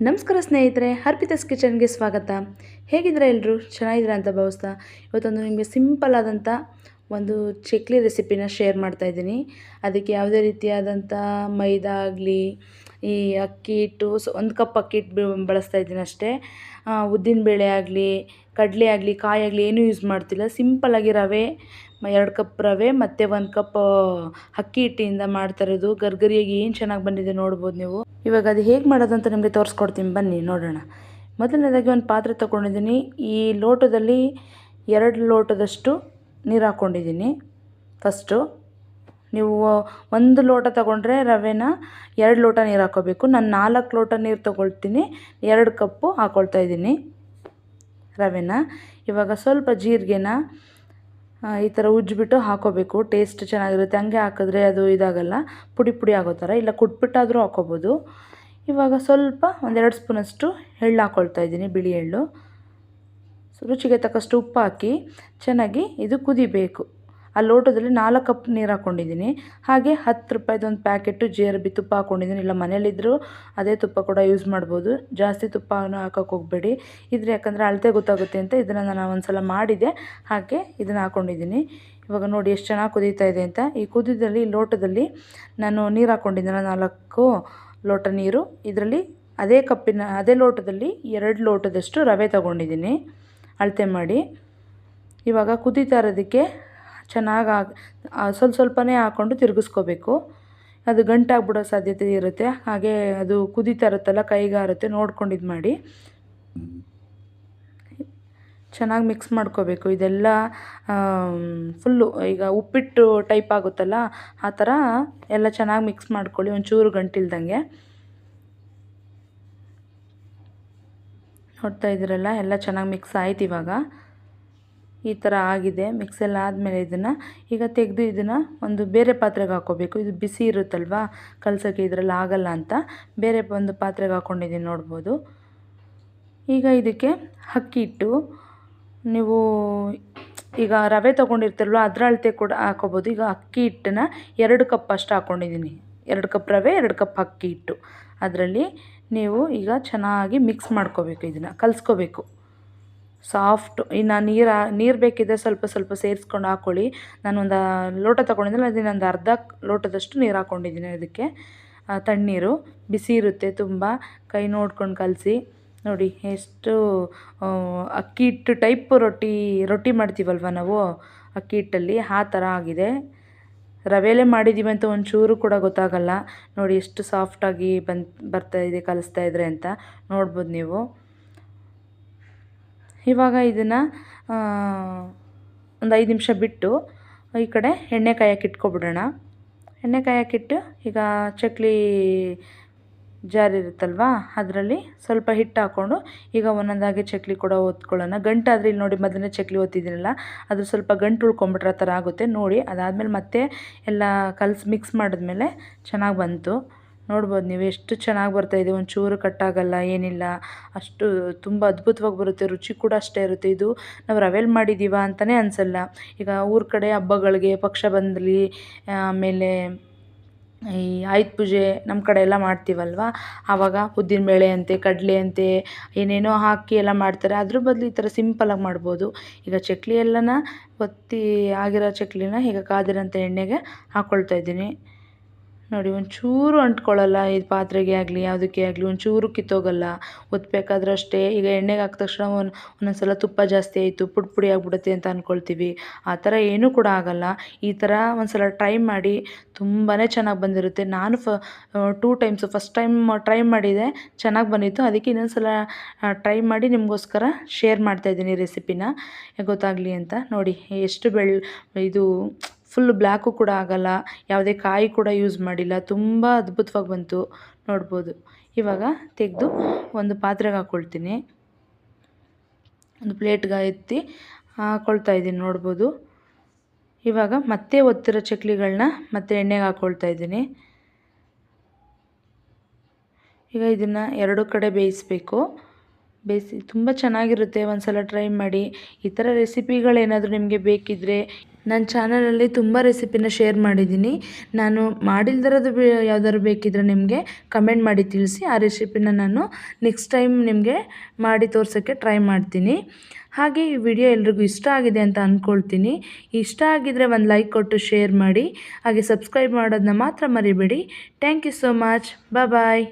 ನಮಸ್ಕಾರ ಸ್ನೇಹಿತರೆ ಹರ್ಪಿತಸ್ ಕಿಚನ್ಗೆ ಸ್ವಾಗತ. ಹೇಗಿದ್ದೀರಾ ಎಲ್ಲರೂ ಚೆನ್ನಾಗಿದ್ದೀರಾ ಅಂತ ಭಾವಿಸ್ತಾ ಇವತ್ತೊಂದು ನಿಮಗೆ ಸಿಂಪಲ್ ಆದಂಥ ಒಂದು ಚಕ್ಲಿ ರೆಸಿಪಿನ ಶೇರ್ ಮಾಡ್ತಾ ಇದ್ದೀನಿ. ಅದಕ್ಕೆ ಯಾವುದೇ ರೀತಿಯಾದಂಥ ಮೈದಾ ಆಗಲಿ, ಈ ಅಕ್ಕಿ ಹಿಟ್ಟು ಒಂದು ಕಪ್ ಅಕ್ಕಿ ಹಿಟ್ಟು ಬಳಸ್ತಾ ಇದ್ದೀನಿ ಅಷ್ಟೇ. ಉದ್ದಿನಬೇಳೆ ಆಗಲಿ, ಕಡಲೆ ಆಗಲಿ, ಕಾಯಿ ಆಗಲಿ ಏನೂ ಯೂಸ್ ಮಾಡ್ತಿಲ್ಲ. ಸಿಂಪಲ್ಲಾಗಿ ರವೆ ಎರಡು ಕಪ್ ರವೆ ಮತ್ತು ಒಂದು ಕಪ್ ಅಕ್ಕಿ ಹಿಟ್ಟಿಂದ ಮಾಡ್ತಾ ಇರೋದು. ಗರ್ಗರಿಯಾಗಿ ಏನು ಚೆನ್ನಾಗಿ ಬಂದಿದೆ ನೋಡ್ಬೋದು ನೀವು. ಇವಾಗ ಅದು ಹೇಗೆ ಮಾಡೋದು ಅಂತ ನಿಮಗೆ ತೋರಿಸ್ಕೊಡ್ತೀನಿ. ಬನ್ನಿ, ನೋಡೋಣ. ಮೊದಲನೇದಾಗಿ ಒಂದು ಪಾತ್ರೆ ತೊಗೊಂಡಿದ್ದೀನಿ. ಈ ಲೋಟದಲ್ಲಿ ಎರಡು ಲೋಟದಷ್ಟು ನೀರು ಹಾಕ್ಕೊಂಡಿದ್ದೀನಿ ಫಸ್ಟು ನೀವು ಒಂದು ಲೋಟ ತಗೊಂಡ್ರೆ ರವೆನ ಎರಡು ಲೋಟ ನೀರು ಹಾಕೋಬೇಕು. ನಾನು ನಾಲ್ಕು ಲೋಟ ನೀರು ತೊಗೊಳ್ತೀನಿ. ಎರಡು ಕಪ್ಪು ಹಾಕ್ಕೊಳ್ತಾ ಇದ್ದೀನಿ ರವೆನ. ಇವಾಗ ಸ್ವಲ್ಪ ಜೀರಿಗೆನ ಈ ಥರ ಉಜ್ಜಿಬಿಟ್ಟು ಹಾಕೋಬೇಕು. ಟೇಸ್ಟ್ ಚೆನ್ನಾಗಿರುತ್ತೆ. ಹಂಗೆ ಹಾಕಿದ್ರೆ ಅದು ಇದಾಗಲ್ಲ. ಪುಡಿ ಪುಡಿ ಆಗೋ ಥರ ಇಲ್ಲ ಕುಟ್ಬಿಟ್ಟಾದರೂ ಹಾಕೋಬೋದು. ಇವಾಗ ಸ್ವಲ್ಪ ಒಂದೆರಡು ಸ್ಪೂನಷ್ಟು ಎಳ್ಳು ಹಾಕ್ಕೊಳ್ತಾ ಇದ್ದೀನಿ. ಬಿಳಿ ಎಳ್ಳು. ರುಚಿಗೆ ತಕ್ಕಷ್ಟು ಉಪ್ಪು ಹಾಕಿ ಚೆನ್ನಾಗಿ ಇದು ಕುದಿಬೇಕು. ಆ ಲೋಟದಲ್ಲಿ ನಾಲ್ಕು ಕಪ್ ನೀರು ಹಾಕ್ಕೊಂಡಿದ್ದೀನಿ ಹಾಗೆ ಹತ್ತು ರೂಪಾಯ್ದು ಒಂದು ಪ್ಯಾಕೆಟು ಜಿ ತುಪ್ಪ ಹಾಕ್ಕೊಂಡಿದ್ದೀನಿ ಇಲ್ಲ ಮನೇಲಿದ್ದರೂ ಅದೇ ತುಪ್ಪ ಕೂಡ ಯೂಸ್ ಮಾಡ್ಬೋದು. ಜಾಸ್ತಿ ತುಪ್ಪನ ಹಾಕೋಕೆ ಹೋಗಬೇಡಿ. ಇದ್ರೆ ಯಾಕಂದರೆ ಅಳತೆ ಗೊತ್ತಾಗುತ್ತೆ ಅಂತ ಇದನ್ನು ನಾನು ಒಂದು ಸಲ ಮಾಡಿದೆ. ಹಾಗೆ ಇದನ್ನು ಹಾಕ್ಕೊಂಡಿದ್ದೀನಿ ಇವಾಗ ನೋಡಿ ಎಷ್ಟು ಚೆನ್ನಾಗಿ ಕುದೀತಾ ಇದೆ ಅಂತ. ಈ ಕುದಿದಲ್ಲಿ ಲೋಟದಲ್ಲಿ ನಾನು ನೀರು ಹಾಕ್ಕೊಂಡಿದ್ದೀನಿ ನಾಲ್ಕು ಲೋಟ ನೀರು. ಇದರಲ್ಲಿ ಅದೇ ಕಪ್ಪಿನ, ಅದೇ ಲೋಟದಲ್ಲಿ ಎರಡು ಲೋಟದಷ್ಟು ರವೆ ತಗೊಂಡಿದ್ದೀನಿ. ಅಳತೆ ಮಾಡಿ. ಇವಾಗ ಕುದೀತಾ ಇರೋದಕ್ಕೆ ಚೆನ್ನಾಗಿ ಸ್ವಲ್ಪ ಸ್ವಲ್ಪನೇ ಹಾಕ್ಕೊಂಡು ತಿರುಗಿಸ್ಕೋಬೇಕು. ಅದು ಗಂಟಾಗ್ಬಿಡೋ ಸಾಧ್ಯತೆ ಇರುತ್ತೆ. ಹಾಗೆ ಅದು ಕುದೀತಾ ಇರುತ್ತಲ್ಲ ಕೈಗಾರುತ್ತೆ ನೋಡ್ಕೊಂಡು ಇದು ಮಾಡಿ. ಚೆನ್ನಾಗಿ ಮಿಕ್ಸ್ ಮಾಡ್ಕೋಬೇಕು. ಇದೆಲ್ಲ ಫುಲ್ಲು ಈಗ ಉಪ್ಪಿಟ್ಟು ಟೈಪ್ ಆಗುತ್ತಲ್ಲ, ಆ ಥರ ಎಲ್ಲ ಚೆನ್ನಾಗಿ ಮಿಕ್ಸ್ ಮಾಡ್ಕೊಳ್ಳಿ. ಒಂಚೂರು ಗಂಟಿಲ್ದಂಗೆ. ನೋಡ್ತಾ ಇದ್ದೀರಲ್ಲ, ಎಲ್ಲ ಚೆನ್ನಾಗಿ ಮಿಕ್ಸ್ ಆಯ್ತು ಇವಾಗ. ಈ ಥರ ಆಗಿದೆ ಮಿಕ್ಸ್ ಎಲ್ಲ ಆದಮೇಲೆ ಇದನ್ನು ಈಗ ತೆಗೆದು ಇದನ್ನು ಒಂದು ಬೇರೆ ಪಾತ್ರೆಗೆ ಹಾಕ್ಕೋಬೇಕು. ಇದು ಬಿಸಿ ಇರುತ್ತಲ್ವಾ ಕಲ್ಸೋಕ್ಕೆ ಇದರಲ್ಲಿ ಆಗಲ್ಲ ಅಂತ. ಬೇರೆ ಒಂದು ಪಾತ್ರೆಗೆ ಹಾಕ್ಕೊಂಡಿದ್ದೀನಿ ನೋಡ್ಬೋದು. ಈಗ ಇದಕ್ಕೆ ಅಕ್ಕಿ ಹಿಟ್ಟು, ನೀವು ಈಗ ರವೆ ತೊಗೊಂಡಿರ್ತೀರಲ್ವ ಅದರ ಅಳತೆ ಕೂಡ ಹಾಕೋಬೋದು ಈಗ ಅಕ್ಕಿ ಹಿಟ್ಟನ್ನ ಎರಡು ಕಪ್ ಅಷ್ಟು ಹಾಕ್ಕೊಂಡಿದ್ದೀನಿ. ಎರಡು ಕಪ್ ರವೆ, ಎರಡು ಕಪ್ ಅಕ್ಕಿ ಹಿಟ್ಟು. ಅದರಲ್ಲಿ ನೀವು ಈಗ ಚೆನ್ನಾಗಿ ಮಿಕ್ಸ್ ಮಾಡ್ಕೋಬೇಕು ಇದನ್ನು, ಕಲಿಸ್ಕೋಬೇಕು. ಸಾಫ್ಟ್ ಇನ್ನು ನೀರು ನೀರು ಬೇಕಿದ್ದರೆ ಸ್ವಲ್ಪ ಸ್ವಲ್ಪ ಸೇರಿಸ್ಕೊಂಡು ಹಾಕ್ಕೊಳ್ಳಿ ನಾನೊಂದು ಲೋಟ ತೊಗೊಂಡಿದ್ದೆ ಅದನ್ನ ಒಂದು ಅರ್ಧ ಲೋಟದಷ್ಟು ನೀರು ಹಾಕ್ಕೊಂಡಿದ್ದೀನಿ ಅದಕ್ಕೆ. ತಣ್ಣೀರು, ಬಿಸಿ ಇರುತ್ತೆ ತುಂಬ. ಕೈ ನೋಡ್ಕೊಂಡು ಕಲಸಿ. ನೋಡಿ, ಎಷ್ಟು ಅಕ್ಕಿ ಹಿಟ್ಟು ಟೈಪ್ ರೊಟ್ಟಿ ರೊಟ್ಟಿ ಮಾಡ್ತೀವಲ್ವ ನಾವು? ಅಕ್ಕಿ ಹಿಟ್ಟಲ್ಲಿ, ಆ ಥರ ಆಗಿದೆ. ರವೆಲೇ ಮಾಡಿದ್ದೀವಿ ಅಂತ ಒಂಚೂರು ಕೂಡ ಗೊತ್ತಾಗಲ್ಲ. ನೋಡಿ ಎಷ್ಟು ಸಾಫ್ಟಾಗಿ ಬರ್ತಾ ಇದೆ, ಕಲಿಸ್ತಾ ಇದ್ರೆ ಅಂತ ನೋಡ್ಬೋದು ನೀವು. ಇವಾಗ ಇದನ್ನು ಒಂದು ಐದು ನಿಮಿಷ ಬಿಟ್ಟು ಈ ಕಡೆ ಎಣ್ಣೆ ಇಟ್ಕೊಬಿಡೋಣ. ಎಣ್ಣೆ ಕಾಯಕ್ಕಿಟ್ಟು ಈಗ ಚಕ್ಲಿ ಜಾರ್ ಇರುತ್ತಲ್ವ ಅದರಲ್ಲಿ ಸ್ವಲ್ಪ ಹಿಟ್ಟು ಹಾಕ್ಕೊಂಡು ಈಗ ಒಂದೊಂದಾಗಿ ಚಕ್ಲಿ ಕೂಡ ಒತ್ಕೊಳ್ಳೋಣ ಗಂಟಾದರೆ ಇಲ್ಲಿ ನೋಡಿ ಮೊದಲನೇ ಚಕ್ಲಿ ಒತ್ತಿದ್ದೀನಲ್ಲ, ಅದು ಸ್ವಲ್ಪ ಗಂಟು ಉಳ್ಕೊಂಬಿಟ್ರೆ ಆ ಥರ ಆಗುತ್ತೆ. ನೋಡಿ, ಅದಾದಮೇಲೆ ಮತ್ತೆ ಎಲ್ಲ ಕಲ್ಸಿ ಮಿಕ್ಸ್ ಮಾಡಿದ್ಮೇಲೆ ಚೆನ್ನಾಗಿ ಬಂತು. ನೋಡ್ಬೋದು ನೀವು ಎಷ್ಟು ಚೆನ್ನಾಗಿ ಬರ್ತಾಯಿದೆ ಒಂಚೂರು ಕಟ್ಟಾಗಲ್ಲ, ಏನಿಲ್ಲ. ಅಷ್ಟು ತುಂಬ ಅದ್ಭುತವಾಗಿ ಬರುತ್ತೆ, ರುಚಿ ಕೂಡ ಅಷ್ಟೇ ಇರುತ್ತೆ. ಇದು ನಾವು ರವೆಲ್ ಮಾಡಿದ್ದೀವ ಅಂತಲೇ ಅನಿಸಲ್ಲ. ಈಗ ಊರ ಕಡೆ ಹಬ್ಬಗಳಿಗೆ ಪಕ್ಷ ಬಂದಲಿ, ಆಮೇಲೆ ಈ ಆಯುಧ ಪೂಜೆ ನಮ್ಮ ಕಡೆ ಎಲ್ಲ ಮಾಡ್ತೀವಲ್ವ? ಆವಾಗ ಉದ್ದಿನಬೇಳೆ ಅಂತೆ, ಕಡಲೆ ಅಂತೆ, ಏನೇನೋ ಹಾಕಿ ಎಲ್ಲ ಮಾಡ್ತಾರೆ. ಅದ್ರ ಬದಲು ಈ ಥರ ಸಿಂಪಲಾಗಿ ಮಾಡ್ಬೋದು. ಈಗ ಚಕ್ಲಿ ಎಲ್ಲನ ಒತ್ತಿ ಆಗಿರೋ ಚಕ್ಲಿನ ಈಗ ಕಾದಿರೋಂಥ ಎಣ್ಣೆಗೆ ಹಾಕ್ಕೊಳ್ತಾ ಇದ್ದೀನಿ. ನೋಡಿ, ಒಂಚೂರು ಅಂಟ್ಕೊಳ್ಳಲ್ಲ. ಈ ಪಾತ್ರೆಗೆ ಆಗಲಿ, ಯಾವುದಕ್ಕೆ ಆಗಲಿ, ಒಂಚೂರು ಕಿತ್ತೋಗಲ್ಲ. ಒತ್ತಬೇಕಾದ್ರೂ ಅಷ್ಟೇ ಈಗ ಎಣ್ಣೆಗೆ ಹಾಕಿದ ತಕ್ಷಣ ಒಂದು ಒಂದೊಂದು ಸಲ ತುಪ್ಪ ಜಾಸ್ತಿ ಆಯಿತು, ಪುಡಿ ಪುಡಿ ಆಗಿಬಿಡುತ್ತೆ ಅಂತ ಅಂದ್ಕೊಳ್ತೀವಿ ಆ ಥರ ಏನೂ ಕೂಡ ಆಗಲ್ಲ. ಈ ಥರ ಒಂದು ಸಲ ಟ್ರೈ ಮಾಡಿ ತುಂಬಾ ಚೆನ್ನಾಗಿ ಬಂದಿರುತ್ತೆ. ನಾನು ಫ two times first time try ಮಾಡಿದೆ, ಚೆನ್ನಾಗಿ ಬಂದಿತ್ತು. ಅದಕ್ಕೆ ಇನ್ನೊಂದು ಸಲ ಟ್ರೈ ಮಾಡಿ ನಿಮಗೋಸ್ಕರ ಶೇರ್ ಮಾಡ್ತಾಯಿದ್ದೀನಿ ರೆಸಿಪಿನ. ಗೊತ್ತಾಗಲಿ ಅಂತ. ನೋಡಿ, ಎಷ್ಟು ಬೆಳ್ ಇದು ಫುಲ್ ಬ್ಲ್ಯಾಕು ಕೂಡ ಆಗಲ್ಲ, ಯಾವುದೇ ಕಾಯಿ ಕೂಡ ಯೂಸ್ ಮಾಡಿಲ್ಲ, ತುಂಬ ಅದ್ಭುತವಾಗಿ ಬಂತು ನೋಡ್ಬೋದು. ಇವಾಗ ತೆಗೆದು ಒಂದು ಪಾತ್ರೆಗೆ ಹಾಕ್ಕೊಳ್ತೀನಿ ಒಂದು ಪ್ಲೇಟ್ಗೆ ಎತ್ತಿ ಹಾಕ್ಕೊಳ್ತಾ ಇದ್ದೀನಿ ನೋಡ್ಬೋದು. ಇವಾಗ ಮತ್ತೆ ಒತ್ತಿರೋ ಚಕ್ಲಿಗಳನ್ನ ಮತ್ತೆ ಎಣ್ಣೆಗೆ ಹಾಕ್ಕೊಳ್ತಾ ಇದ್ದೀನಿ. ಈಗ ಇದನ್ನು ಎರಡು ಕಡೆ ಬೇಯಿಸಬೇಕು. ಬೇಯಿಸಿ, ತುಂಬ ಚೆನ್ನಾಗಿರುತ್ತೆ ಒಂದು ಸಲ ಟ್ರೈ ಮಾಡಿ. ಈ ಥರ ರೆಸಿಪಿಗಳೇನಾದರೂ ನಿಮಗೆ ಬೇಕಿದ್ದರೆ ನನ್ನ ಚಾನಲಲ್ಲಿ ತುಂಬ ರೆಸಿಪಿನ ಶೇರ್ ಮಾಡಿದ್ದೀನಿ. ನಾನು ಮಾಡಿಲ್ದಿರೋದು ಯಾವ್ದಾದ್ರು ಬೇಕಿದ್ರೆ ನಿಮಗೆ ಕಮೆಂಟ್ ಮಾಡಿ ತಿಳಿಸಿ. ಆ ರೆಸಿಪಿನ ನಾನು ನೆಕ್ಸ್ಟ್ ಟೈಮ್ ನಿಮಗೆ ಮಾಡಿ ತೋರ್ಸೋಕ್ಕೆ ಟ್ರೈ ಮಾಡ್ತೀನಿ. ಹಾಗೆ ಈ ವಿಡಿಯೋ ಎಲ್ರಿಗೂ ಇಷ್ಟ ಆಗಿದೆ ಅಂತ ಅಂದ್ಕೊಳ್ತೀನಿ ಇಷ್ಟ ಆಗಿದರೆ ಒಂದು ಲೈಕ್ ಕೊಟ್ಟು ಶೇರ್ ಮಾಡಿ. ಹಾಗೆ ಸಬ್ಸ್ಕ್ರೈಬ್ ಮಾಡೋದನ್ನ ಮಾತ್ರ ಮರಿಬೇಡಿ. Thank you so much. Bye